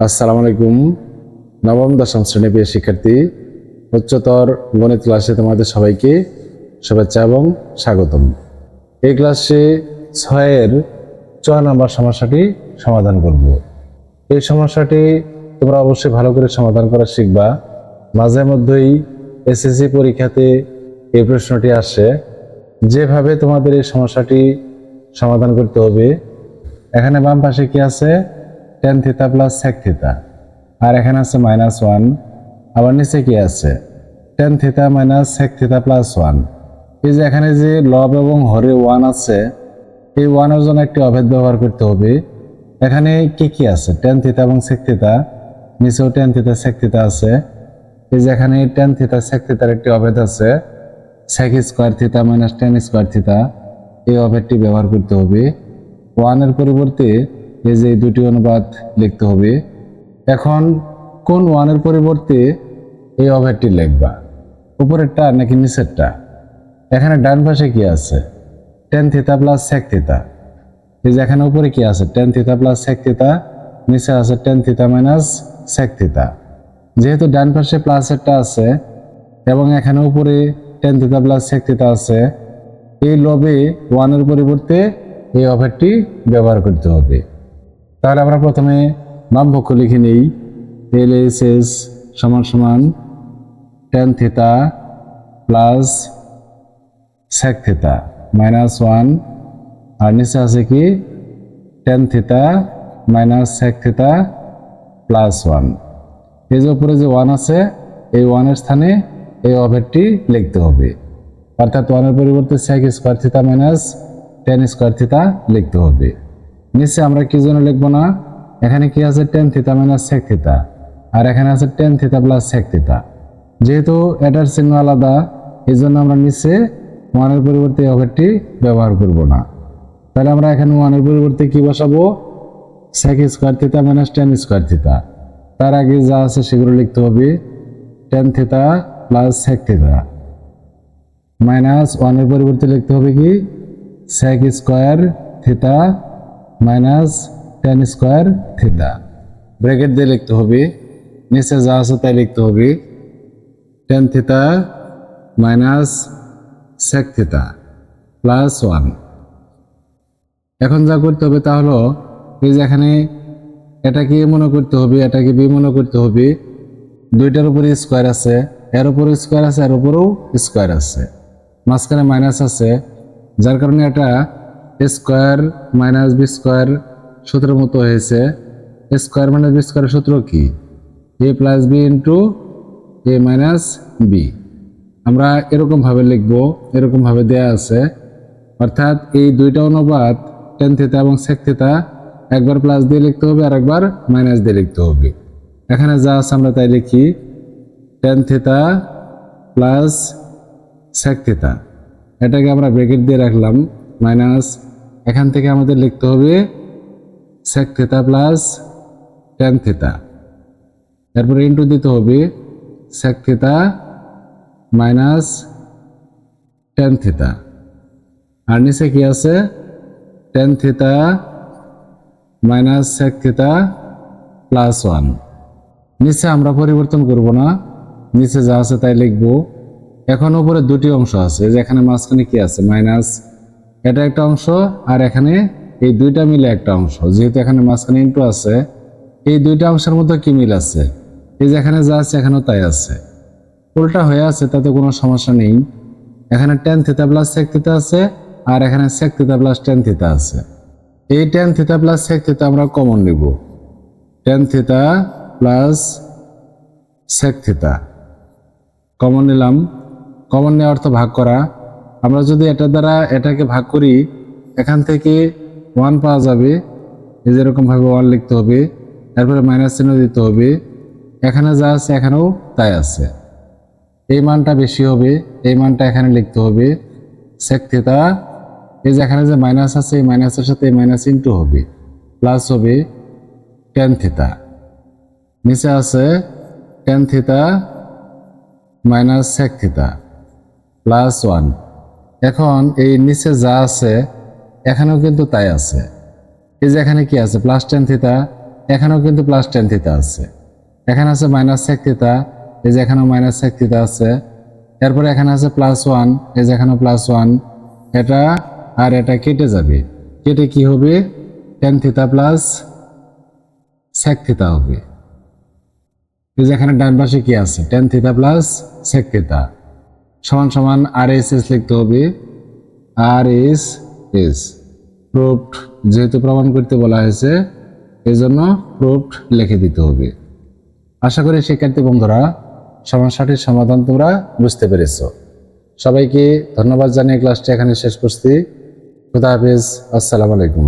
আসসালামু আলাইকুম। নবম, দশম শ্রেণি প্রিয় শিক্ষার্থী, উচ্চতর গণিত ক্লাসে তোমাদের সবাইকে শুভেচ্ছা এবং স্বাগতম। এই ক্লাসে ছয়ের ছয় নম্বর সমস্যাটি সমাধান করব। এই সমস্যাটি তোমরা অবশ্যই ভালো করে সমাধান করা শিখবা। মাঝে মধ্যেই এসএসসি পরীক্ষাতে এই প্রশ্নটি আসে। যেভাবে তোমাদের এই সমস্যাটি সমাধান করতে হবে, এখানে বাম পাশে কি আছে? টেন থিতা প্লাস সেক থিতা আর এখানে আছে মাইনাস ওয়ান আবার নিচে কি আছে? Tan theta minus sec theta plus one এই যে এখানে যে লব এবং হরে ওয়ান আছে, এই ওয়ানের জন্য একটি অভেদ ব্যবহার করতে হবে। এখানে কি কি আছে? টেন থিতা এবং সেক থিতা নিচেও টেন থিতা সেক থিতা আছে। এই যে এখানে টেন থিতা সেক থিতার একটি অভেদ আছে। Sec square theta minus tan square theta এই অভেদটি ব্যবহার করতে হবে। ওয়ানের পরিবর্তে এই যে দুটি অনুপাত লিখতে হবে। এখন কোন ওয়ানের পরিবর্তে এই অভেদটি লিখবা? উপরেরটা নাকি নিচেরটা? এখানে ডান পাশে কি আছে? টেন থিতা প্লাস সেক থিতা এই যে এখানে উপরে কি আছে? টেন থিতা প্লাস সেক থিতা নিচে আছে টেন থিতা মাইনাস সেক থিতা যেহেতু ডান পাশে প্লাসেরটা আছে, এবং এখানে উপরে টেন থিতা প্লাস সেক থিতা আছে, এই লবে ওয়ানের পরিবর্তে এই অফারটি ব্যবহার করতে হবে। তাহলে আমরা প্রথমে বামপক্ষ লিখে নিই। এল এস এস সমান সমান tan theta plus sec theta minus one আর নিচে আছে কি? Tan theta minus sec theta plus one এই যে উপরে যে ওয়ান আছে, এই ওয়ানের স্থানে এই অভেদটি লিখতে হবে। অর্থাৎ ওয়ানের পরিবর্তে sec square theta minus tan square theta লিখতে হবে। নিচে আমরা কি জন্য লিখব না? এখানে কি আছে টেন থিতা মাইনাস সেক থিতা আর এখানে আছে টেন থিতা প্লাস সেক থিতা যেহেতু এটার চিহ্ন আলাদা এই জন্য আমরা নিচে ওয়ানের পরিবর্তে অভেদটি ব্যবহার করব না। তাহলে আমরা এখানে ওয়ানের পরিবর্তে কি বসাবো? Sec square theta minus tan square theta তার আগে যা আছে সেগুলো লিখতে হবে। Tan theta plus sec theta minus ওয়ানের পরিবর্তে লিখতে হবে কি? Sec square theta minus tan square theta bracket দিয়ে লিখতে হবে, নিচে যা আছে তাই লিখতে হবে, tan theta minus sec theta plus one. এখন যা করতে হবে তা হলো, এই যে এখানে এটাকে মনে করতে হবে, এটাকে বি মনে করতে হবে, দুইটার উপরে স্কোয়ার আছে, এর উপরে স্কোয়ার আছে, এর উপরেও স্কোয়ার আছে, মাঝখানে মাইনাস আছে, যার কারণে এটা স্কোয়ার মাইনাস বি স্কোয়ার সূত্রের মতো হয়েছে। স্কোয়ার মাইনাস বি স্কোয়ারের সূত্র কি? A plus B into A minus B. আমরা এরকমভাবে লিখব, এরকমভাবে দেয়া আছে। অর্থাৎ এই দুইটা অনুপাত টেন থিতা এবং সেক থিতা একবার প্লাস দিয়ে লিখতে হবে আর একবার মাইনাস দিয়ে লিখতে হবে। এখানে যা আছে আমরা তাই লিখি টেন থিতা প্লাস সেক থিতা এটাকে আমরা ব্রেকেট দিয়ে রাখলাম। মাইনাস, এখান থেকে আমাদের লিখতে হবে সেক থিতা প্লাস টেন থিতা এরপরে ইন্টু দিতে হবে সেক থিতা মাইনাস টেন থিতা আর নিচে কি আছে? Tan theta minus sec theta plus one নিচে আমরা পরিবর্তন করব না। নিচে যা আছে তাই লিখব। এখন উপরে দুটি অংশ আছে যে এখানে মাঝখানে কি আছে? মাইনাস এটা একটা অংশ আর এখানে এই দুইটা মিলে একটা অংশ। যেহেতু এখানে মাঝখানে ইন্টু আছে, এই দুইটা অংশের মধ্যে কি মিল আছে? এই যে এখানে যা আছে, এখানেও তাই আছে। উল্টা হয়ে আছে, তাতে কোনো সমস্যা নেই। এখানে টেন থিতা প্লাস সেক থিতা আছে আর এখানে সেক থিতা প্লাস টেন থিতা আছে। এই টেন থিতা প্লাস সেক থিতা আমরা কমন নিব। Tan theta plus sec theta common নিলাম। কমন নেওয়ার অর্থ ভাগ করা। আমরা যদি এটা দ্বারা এটাকে ভাগ করি, এখান থেকে ওয়ান পাওয়া যাবে। এই যেরকমভাবে ওয়ান লিখতে হবে। তারপরে মাইনাস চিহ্ন দিতে হবে। এখানে যা আছে, এখানেও তাই আছে। এই মানটা বেশি হবে, এই মানটা এখানে লিখতে হবে। সেক এই যে এখানে যে মাইনাস আছে, এই মাইনাসের সাথে এই মাইনাস ইন্টু হবে। প্লাস হবে টেন থিতা নিচে আছে tan theta minus sec plus one এখন এই নিচে যা আছে, এখানেও কিন্তু তাই আছে। এই যে এখানে কি আছে? প্লাস টেন থিতা এখানেও কিন্তু প্লাস টেন থিতা আছে। এখানে আছে মাইনাস সেক থিতা এই যে এখানেও মাইনাস সেক থিতা আছে। এরপরে এখানে আছে প্লাস ওয়ান এই যে এখানেও প্লাস ওয়ান এটা আর এটা কেটে যাবে। কেটে কি হবে? টেন থিতা প্লাস সেক থিতা হবে। এই যে এখানে ডান পাশে কি আছে? টেন থিতা প্লাস সেক থিতা সমান সমান আর এস এস লিখতে হবে। আর এস এস প্রুফড যেহেতু প্রমাণ করতে বলা হয়েছে এই জন্য প্রুফড লিখে দিতে হবে। আশা করি শিক্ষার্থী বন্ধুরা সমস্যাটির সমাধান তোমরা বুঝতে পেরেছ। সবাইকে ধন্যবাদ জানিয়ে ক্লাসটি এখানে শেষ করছি। খুদা হাফিজ, আসসালামু আলাইকুম।